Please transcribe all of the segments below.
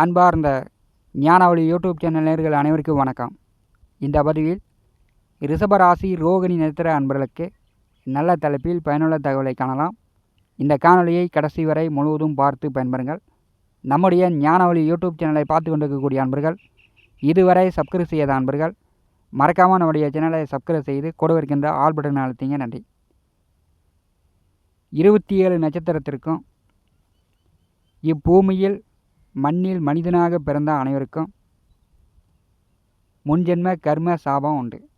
அன்பார்ந்த ஞானவழி YouTube channel நேர்கள் அனைவருக்கும் வணக்கம். இந்த பதிவில் ரிஷபராசி ரோகிணி நட்சத்திர அன்பர்களுக்கு நல்ல தலைப்பில் பயனுள்ள தகவலை காணலாம். இந்த காணொளியை கடைசி வரை முழுவதும் பார்த்து பயன்பெறுங்கள். நம்முடைய ஞானவழி யூடியூப் சேனலை பார்த்து கொண்டிருக்கக்கூடிய அன்பர்கள் இதுவரை சப்ஸ்கிரைப் செய்யாத அன்பர்கள் மறக்காமல் நம்முடைய சேனலை சப்ஸ்கிரைப் செய்து கொடுவிருக்கின்ற ஆல் பட்டன் அழுத்திங்க. நன்றி. இருபத்தி ஏழு நட்சத்திரத்திற்கும் இப்பூமியில் மண்ணில் மனிதனாக பிறந்த அனைவருக்கும் முன்ஜென்ம கர்ம சாபம் உண்டு.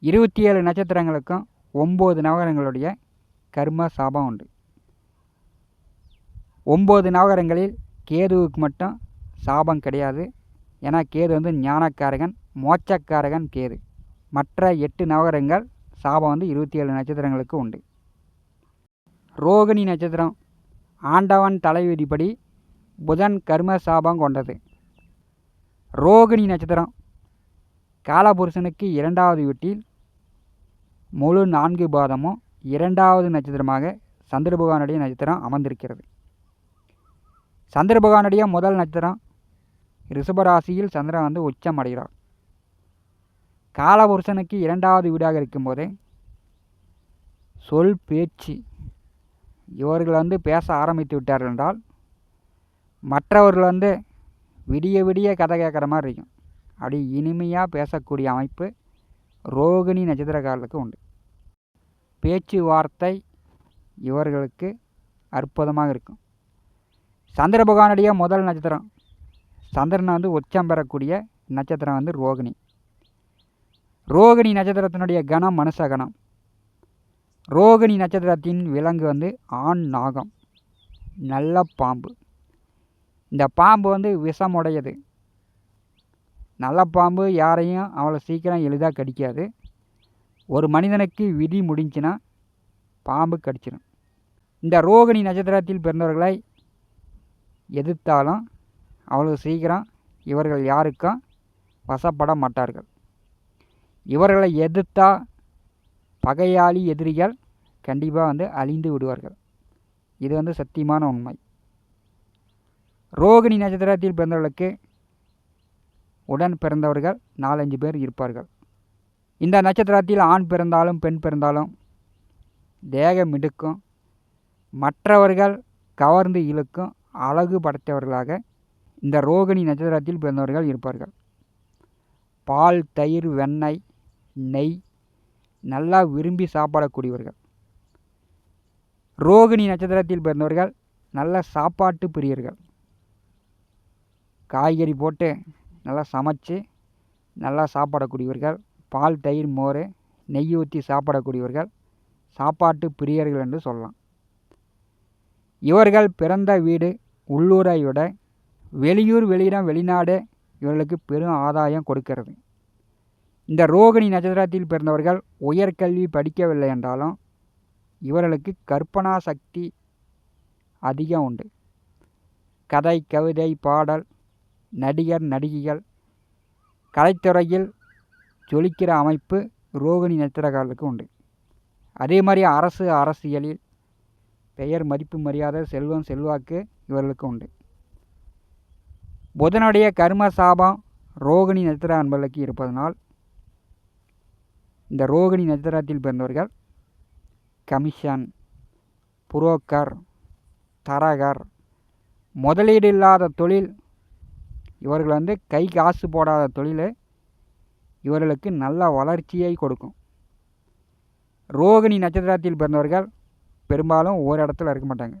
இருபத்தி ஏழு நட்சத்திரங்களுக்கும் ஒம்பது நவகரங்களுடைய கர்ம சாபம் உண்டு. ஒம்பது நவகரங்களில் கேதுவுக்கு மட்டும் சாபம் கிடையாது. ஏன்னா கேது வந்து ஞானக்காரகன் மோட்சக்காரகன் கேது. மற்ற எட்டு நவகரங்கள் சாபம் வந்து இருபத்தி ஏழு நட்சத்திரங்களுக்கு உண்டு. ரோகிணி நட்சத்திரம் ஆண்டவன் தலைவிதிப்படி புதன் கர்ம சாபம் கொண்டது. ரோகிணி நட்சத்திரம். காலபுருஷனுக்கு இரண்டாவது வீட்டில் முழு நான்கு பாதமும் இரண்டாவது நட்சத்திரமாக சந்திரபகவானுடைய நட்சத்திரம் அமர்ந்திருக்கிறது. சந்திரபகவானுடைய முதல் நட்சத்திரம் ரிஷபராசியில் சந்திரன் வந்து உச்சம் அடைகிறார். காலபுருஷனுக்கு இரண்டாவது வீடாக இருக்கும்போதே சொல் பேச்சு இவர்கள் வந்து பேச ஆரம்பித்து விட்டார்கள் என்றால் மற்றவர்கள் வந்து விடிய விடிய கதை கேட்குற மாதிரி இருக்கும். அப்படி இனிமையாக பேசக்கூடிய அமைப்பு ரோகிணி நட்சத்திரக்காரர்களுக்கு உண்டு. பேச்சுவார்த்தை இவர்களுக்கு அற்புதமாக இருக்கும். சந்திர பகவானுடைய முதல் நட்சத்திரம். சந்திரனை வந்து உச்சம் பெறக்கூடிய நட்சத்திரம் வந்து ரோகிணி. ரோகிணி நட்சத்திரத்தினுடைய கணம் மனுஷ கணம். ரோகிணி நட்சத்திரத்தின் விலங்கு வந்து ஆண் நாகம். நல்ல பாம்பு. இந்த பாம்பு வந்து விஷமுடையது. நல்ல பாம்பு யாரையும் அவ்வளோ சீக்கிரம் எளிதாக கடிக்காது. ஒரு மனிதனுக்கு விதி முடிஞ்சுன்னா பாம்பு கடிச்சிடும் இந்த ரோகிணி நட்சத்திரத்தில் பிறந்தவர்களை எதிர்த்தாலும் அவ்வளோ சீக்கிரம் இவர்கள் யாருக்கும் வசப்பட மாட்டார்கள். இவர்களை எதிர்த்தா பகையாளி எதிரிகள் கண்டிப்பாக வந்து அழிந்து விடுவார்கள். இது வந்து சத்தியமான உண்மை. ரோகிணி நட்சத்திரத்தில் பிறந்தவர்களுக்கு உடன் பிறந்தவர்கள் நாலஞ்சு பேர் இருப்பார்கள். இந்த நட்சத்திரத்தில் ஆண் பிறந்தாலும் பெண் பிறந்தாலும் தேகம் இடுக்கும். மற்றவர்கள் கவர்ந்து இழுக்கும் அழகு படைத்தவர்களாக இந்த ரோகிணி நட்சத்திரத்தில் பிறந்தவர்கள் இருப்பார்கள். பால் தயிர் வெண்ணெய் நெய் நல்லா விரும்பி சாப்பிடக்கூடியவர்கள். ரோகிணி நட்சத்திரத்தில் பிறந்தவர்கள் நல்ல சாப்பாட்டு பிரியர்கள். காய்கறி போட்டு நல்லா சமைச்சு நல்லா சாப்பிடக்கூடியவர்கள் பால் தயிர் மோர் நெய் ஊற்றி சாப்பிடக்கூடியவர்கள் சாப்பாட்டு பிரியர்கள் என்று சொல்லலாம். இவர்கள் பிறந்த வீடு உள்ளூரை விட வெளியூர் வெளியிடம் வெளிநாடு இவர்களுக்கு பெரும் ஆதாயம் கொடுக்கிறது. இந்த ரோகிணி நட்சத்திரத்தில் பிறந்தவர்கள் உயர்கல்வி படிக்கவில்லை என்றாலும் இவர்களுக்கு கற்பனா சக்தி அதிகம் உண்டு. கதை கவிதை பாடல் நடிகர் நடிகைகள் கலைத்துறையில் ஜொலிக்கிற அமைப்பு ரோகிணி நட்சத்திரக்காரர்களுக்கு உண்டு. அதே மாதிரி அரசு அரசியலில் பெயர் மதிப்பு மரியாதை செல்வம் செல்வாக்கு இவர்களுக்கு உண்டு. புதனுடைய கர்ம சாபம் ரோகிணி நட்சத்திர அன்பர்களுக்கு இருப்பதனால் இந்த ரோகிணி நட்சத்திரத்தில் பிறந்தவர்கள் கமிஷன் புரோக்கர் தரகர் முதலீடு இல்லாத தொழில் இவர்கள் வந்து கை காசு போடாத தொழில் இவர்களுக்கு நல்ல வளர்ச்சியை கொடுக்கும். ரோகிணி நட்சத்திரத்தில் பிறந்தவர்கள் பெரும்பாலும் ஒரு இடத்துல இருக்க மாட்டாங்க.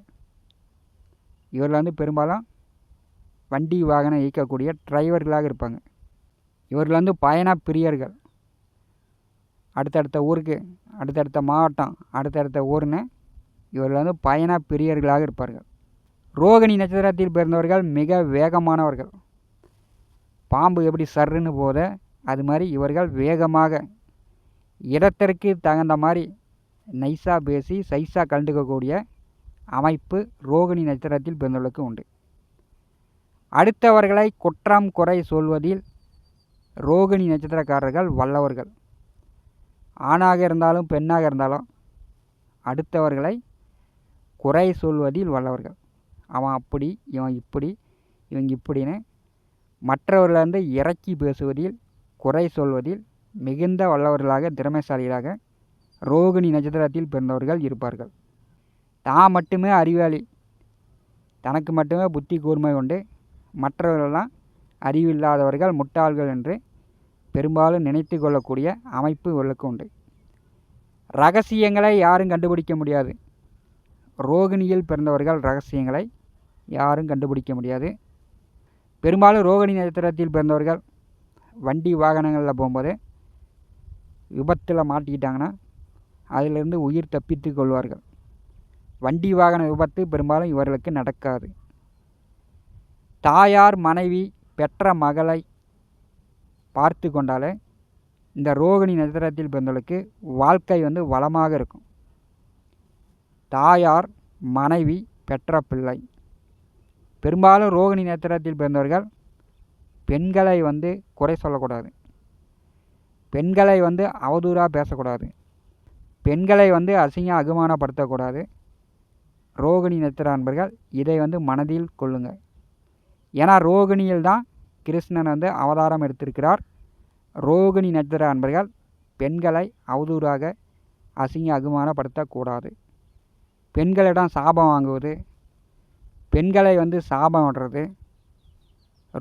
இவர்கள் வந்து பெரும்பாலும் வண்டி வாகனம் இயக்கக்கூடிய டிரைவர்களாக இருப்பாங்க. இவர்கள் வந்து பயண பிரியர்கள். அடுத்தடுத்த ஊருக்கு அடுத்தடுத்த மாவட்டம் அடுத்தடுத்த ஊர்னு இவர்கள் வந்து பயண பிரியர்களாக இருப்பார்கள். ரோகிணி நட்சத்திரத்தில் பிறந்தவர்கள் மிக வேகமானவர்கள். பாம்பு எப்படி சர்ருன்னு போத அது மாதிரி இவர்கள் வேகமாக இடத்திற்கு தகுந்த மாதிரி நைஸாக பேசி சைஸாக கலந்துக்கக்கூடிய அமைப்பு ரோகிணி நட்சத்திரத்தில் பிறந்தவர்களுக்கு உண்டு. அடுத்தவர்களை குற்றம் குறை சொல்வதில் ரோகிணி நட்சத்திரக்காரர்கள் வல்லவர்கள். ஆணாக இருந்தாலும் பெண்ணாக இருந்தாலும் அடுத்தவர்களை குறை சொல்வதில் வல்லவர்கள். அவன் அப்படி இவன் இப்படி இவங்க இப்படின்னு மற்றவர்களிடந்து இறக்கி பேசுவதில் குறை சொல்வதில் மிகுந்த வல்லவர்களாக திறமைசாலிகளாக ரோகிணி நட்சத்திரத்தில் பிறந்தவர்கள் இருப்பார்கள். தான் மட்டுமே அறிவாளி. தனக்கு மட்டுமே புத்தி கூர்மை உண்டு. மற்றவர்களெல்லாம் அறிவில்லாதவர்கள் முட்டாள்கள் என்று பெரும்பாலும் நினைத்து கொள்ளக்கூடிய அமைப்பு இவர்களுக்கு உண்டு. ரகசியங்களை யாரும் கண்டுபிடிக்க முடியாது. ரோகிணியில் பிறந்தவர்கள் ரகசியங்களை யாரும் கண்டுபிடிக்க முடியாது. பெரும்பாலும் ரோகிணி நட்சத்திரத்தில் பிறந்தவர்கள் வண்டி வாகனங்களில் போகும்போது விபத்தில் மாட்டிக்கிட்டாங்கன்னா அதிலிருந்து உயிர் தப்பித்து கொள்வார்கள். வண்டி வாகன விபத்து பெரும்பாலும் இவர்களுக்கு நடக்காது. தாயார் மனைவி பெற்ற மகளை பார்த்து கொண்டாலே இந்த ரோகிணி நட்சத்திரத்தில் பிறந்தவர்களுக்கு வாழ்க்கை வந்து வளமாக இருக்கும். தாயார் மனைவி பெற்ற பிள்ளை. பெரும்பாலும் ரோகிணி நட்சத்திரத்தில் பிறந்தவர்கள் பெண்களை வந்து குறை சொல்லக்கூடாது. பெண்களை வந்து அவதூறாக பேசக்கூடாது. பெண்களை வந்து அசிங்க அகுமானப்படுத்தக்கூடாது. ரோகிணி நட்சத்திர அன்பர்கள் இதை வந்து மனதில் கொள்ளுங்கள். ஏன்னா ரோகிணியில் தான் கிருஷ்ணன் வந்து அவதாரம் எடுத்திருக்கிறார். ரோகிணி நட்சத்திர அன்பர்கள் பெண்களை அவதூறாக அசிங்க அகுமானப்படுத்தக்கூடாது. பெண்களிடம் சாபம் வாங்குவது பெண்களை வந்து சாபம் விடுறது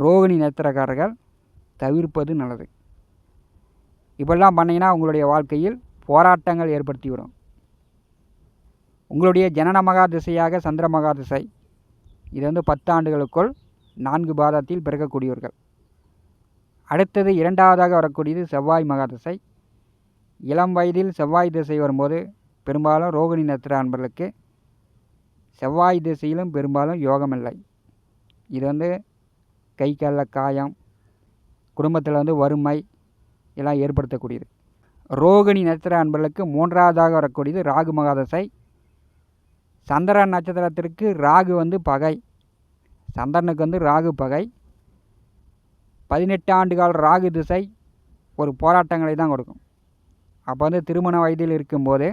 ரோகிணி நட்சத்திரக்காரர்கள் தவிர்ப்பது நல்லது. இப்படிலாம் பண்ணிங்கன்னா உங்களுடைய வாழ்க்கையில் போராட்டங்கள் ஏற்படுத்திவிடும். உங்களுடைய ஜனன மகா திசையாக சந்திர மகா திசை. இது வந்து பத்தாண்டுகளுக்குள் நான்கு பாதத்தில் பிறக்கக்கூடியவர்கள். அடுத்தது இரண்டாவதாக வரக்கூடியது செவ்வாய் மகா திசை. இளம் வயதில் செவ்வாய் திசை வரும்போது பெரும்பாலும் ரோகிணி நட்சத்திர அன்பர்களுக்கு செவ்வாய் திசையிலும் பெரும்பாலும் யோகமில்லை. இது வந்து கை காலில் காயம் குடும்பத்தில் வந்து வறுமை எல்லாம் ஏற்படுத்தக்கூடியது. ரோகிணி நட்சத்திர அன்பர்களுக்கு மூன்றாவதாக வரக்கூடியது ராகு மகாதசை. சந்திரன் நட்சத்திரத்திற்கு ராகு வந்து பகை. சந்திரனுக்கு வந்து ராகு பகை. பதினெட்டு ஆண்டு கால ராகு திசை ஒரு போராட்டங்களை தான் கொடுக்கும். அப்போ வந்து திருமண வயதில் இருக்கும்போது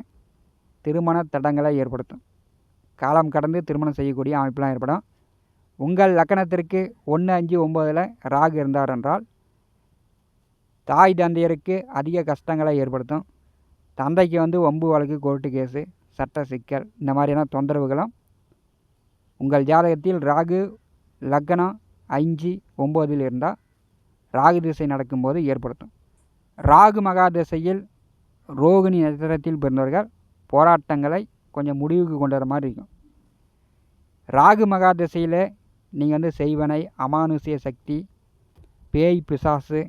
திருமண தடங்களை ஏற்படுத்தும். காலம் கடந்து திருமணம் செய்யக்கூடிய அமைப்பெலாம் ஏற்படும். உங்கள் லக்கணத்திற்கு ஒன்று அஞ்சு ஒம்போதில் ராகு இருந்தார் என்றால் தாய் தந்தையருக்கு அதிக கஷ்டங்களை ஏற்படுத்தும். தந்தைக்கு வந்து ஒம்பு வழக்கு கோர்ட்டு கேஸு சட்ட சிக்கல் இந்த மாதிரியான தொந்தரவுகளும் உங்கள் ஜாதகத்தில் ராகு லக்னம் அஞ்சு ஒம்போதில் இருந்தால் ராகு திசை நடக்கும்போது ஏற்படுத்தும். ராகு மகா திசையில் ரோகிணி நட்சத்திரத்தில் பிறந்தவர்கள் போராட்டங்களை கொஞ்சம் முடிவுக்கு கொண்டு வர மாதிரி இருக்கும். ராகு மகா திசையில் நீங்கள் வந்து செய்வனை அமானுஷ்ய சக்தி பேய் பிசாசு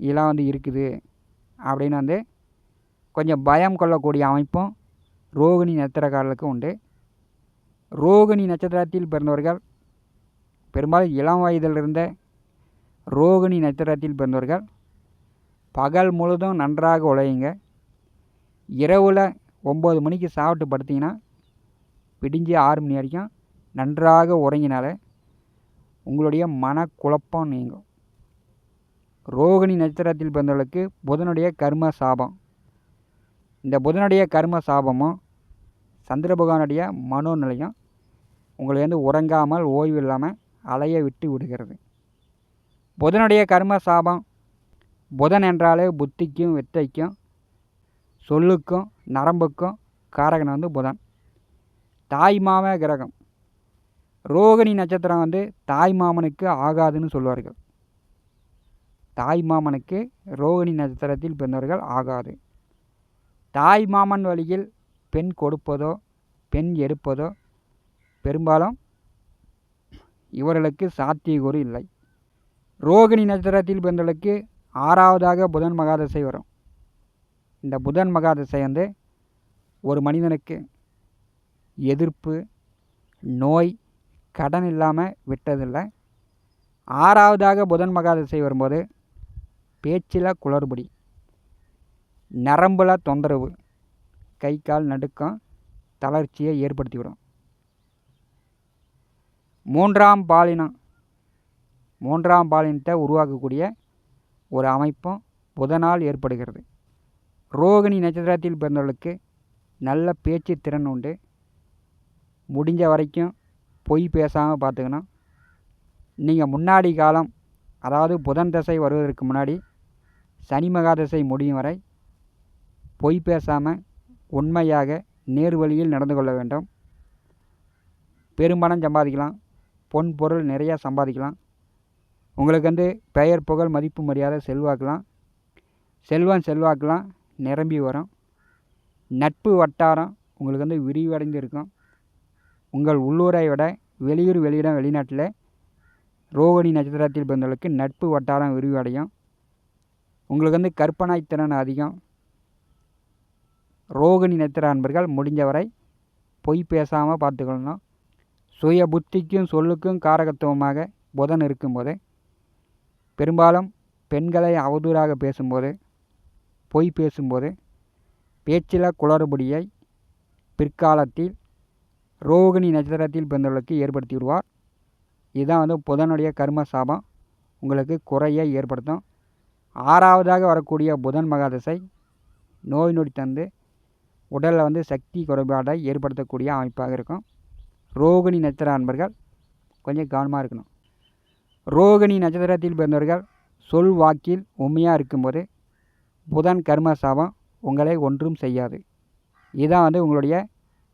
இதெல்லாம் வந்து இருக்குது அப்படின்னு வந்து கொஞ்சம் பயம் கொள்ளக்கூடிய அமைப்பும் ரோகிணி நட்சத்திரக்காரர்களுக்கு உண்டு. ரோகிணி நட்சத்திரத்தில் பிறந்தவர்கள் பெரும்பாலும் இளம் வயதிலிருந்த ரோகிணி நட்சத்திரத்தில் பிறந்தவர்கள் பகல் முழுதும் நன்றாக உழையுங்க. இரவில் ஒம்பது மணிக்கு சாப்பிட்டு படுத்திங்கன்னா விடிஞ்சு ஆறு மணி வரைக்கும் நன்றாக உறங்கினாலே உங்களுடைய மனக்குழப்பம் நீங்கும். ரோகிணி நட்சத்திரத்தில் பிறந்தவர்களுக்கு புதனுடைய கர்ம சாபம். இந்த புதனுடைய கர்ம சாபமும் சந்திர பகவானுடைய மனோநிலையும் உங்களை வந்து உறங்காமல் ஓய்வு இல்லாமல் அலைய விட்டு விடுகிறது. புதனுடைய கர்ம சாபம் புதன் என்றாலே புத்திக்கும் வித்தைக்கும் சொல்லுக்கும் நரம்புக்கும் காரகன் வந்து புதன். தாய்மாம கிரகம். ரோகிணி நட்சத்திரம் வந்து தாய் மாமனுக்கு ஆகாதுன்னு சொல்வார்கள். தாய் மாமனுக்கு ரோகிணி நட்சத்திரத்தில் பிறந்தவர்கள் ஆகாது. தாய் மாமன் வழியில் பெண் கொடுப்பதோ பெண் எடுப்பதோ பெரும்பாலும் இவர்களுக்கு சாத்தியக்கூறு இல்லை. ரோகிணி நட்சத்திரத்தில் பிறந்தவர்களுக்கு ஆறாவதாக புதன் மகாதசை வரும். இந்த புதன் மகாதசை வந்து ஒரு மனிதனுக்கு எதிர்ப்பு நோய் கடன் இல்லாமல் விட்டதில்லை. ஆறாவதாக புதன் மகாதிசை வரும்போது பேச்சில் குளறுபடி நரம்பில் தொந்தரவு கை கால் நடுக்கம் தளர்ச்சியை ஏற்படுத்திவிடும். மூன்றாம் பாலினம் மூன்றாம் பாலினத்தை உருவாக்கக்கூடிய ஒரு அமைப்பும் புதனால் ஏற்படுகிறது. ரோகிணி நட்சத்திரத்தில் பிறந்தவர்களுக்கு நல்ல பேச்சு திறன் உண்டு. முடிஞ்ச வரைக்கும் பொய் பேசாமல் பார்த்துக்கணும் நீங்கள் முன்னாடி காலம் அதாவது புதன் தசை வருவதற்கு முன்னாடி சனி மகா தசை முடியும் வரை பொய் பேசாமல் உண்மையாக நேர் வழியில் நடந்து கொள்ள வேண்டும். பெரும்பணம் சம்பாதிக்கலாம் பொன் பொருள் நிறையா சம்பாதிக்கலாம். உங்களுக்கு வந்து பெயர் புகழ் மதிப்பு மரியாதை செல்வாக்கலாம். செல்வம் செல்வாக்கெலாம் நிரம்பி வரும். நட்பு வட்டாரம் உங்களுக்கு வந்து விரிவடைந்து இருக்கும். உங்கள் உள்ளூரை விட வெளியூர் வெளியிடம் வெளிநாட்டில் ரோகிணி நட்சத்திரத்தில் பிறந்தவர்களுக்கு நட்பு வட்டாரம் விரிவடையும் உங்களுக்கு வந்து கற்பனை திறன் அதிகம். ரோகிணி நட்சத்திர அன்பர்கள் முடிஞ்சவரை பொய் பேசாமல் பார்த்துக்கொள்ளணும். சுய புத்திக்கும் சொல்லுக்கும் காரகத்துவமாக புதன் இருக்கும்போது பெரும்பாலும் பெண்களை அவதூறாக பேசும்போது பொய் பேசும்போது பேச்சில் குளறுபடியை பிற்காலத்தில் ரோகிணி நட்சத்திரத்தில் பிறந்தவர்களுக்கு ஏற்படுத்தி விடுவார். இதுதான் வந்து புதனுடைய கர்ம சாபம். உங்களுக்கு குறையை ஏற்படுத்தும். ஆறாவதாக வரக்கூடிய புதன் மகாதசை நோய் நொடி தந்து உடலில் வந்து சக்தி குறைபாடை ஏற்படுத்தக்கூடிய அமைப்பாக இருக்கும். ரோகிணி நட்சத்திர அன்பர்கள் கொஞ்சம் கவனமாக இருக்கணும். ரோகிணி நட்சத்திரத்தில் பிறந்தவர்கள் சொல் வாக்கில் உண்மையாக இருக்கும்போது புதன் கர்ம சாபம் உங்களை ஒன்றும் செய்யாது. இதுதான் வந்து உங்களுடைய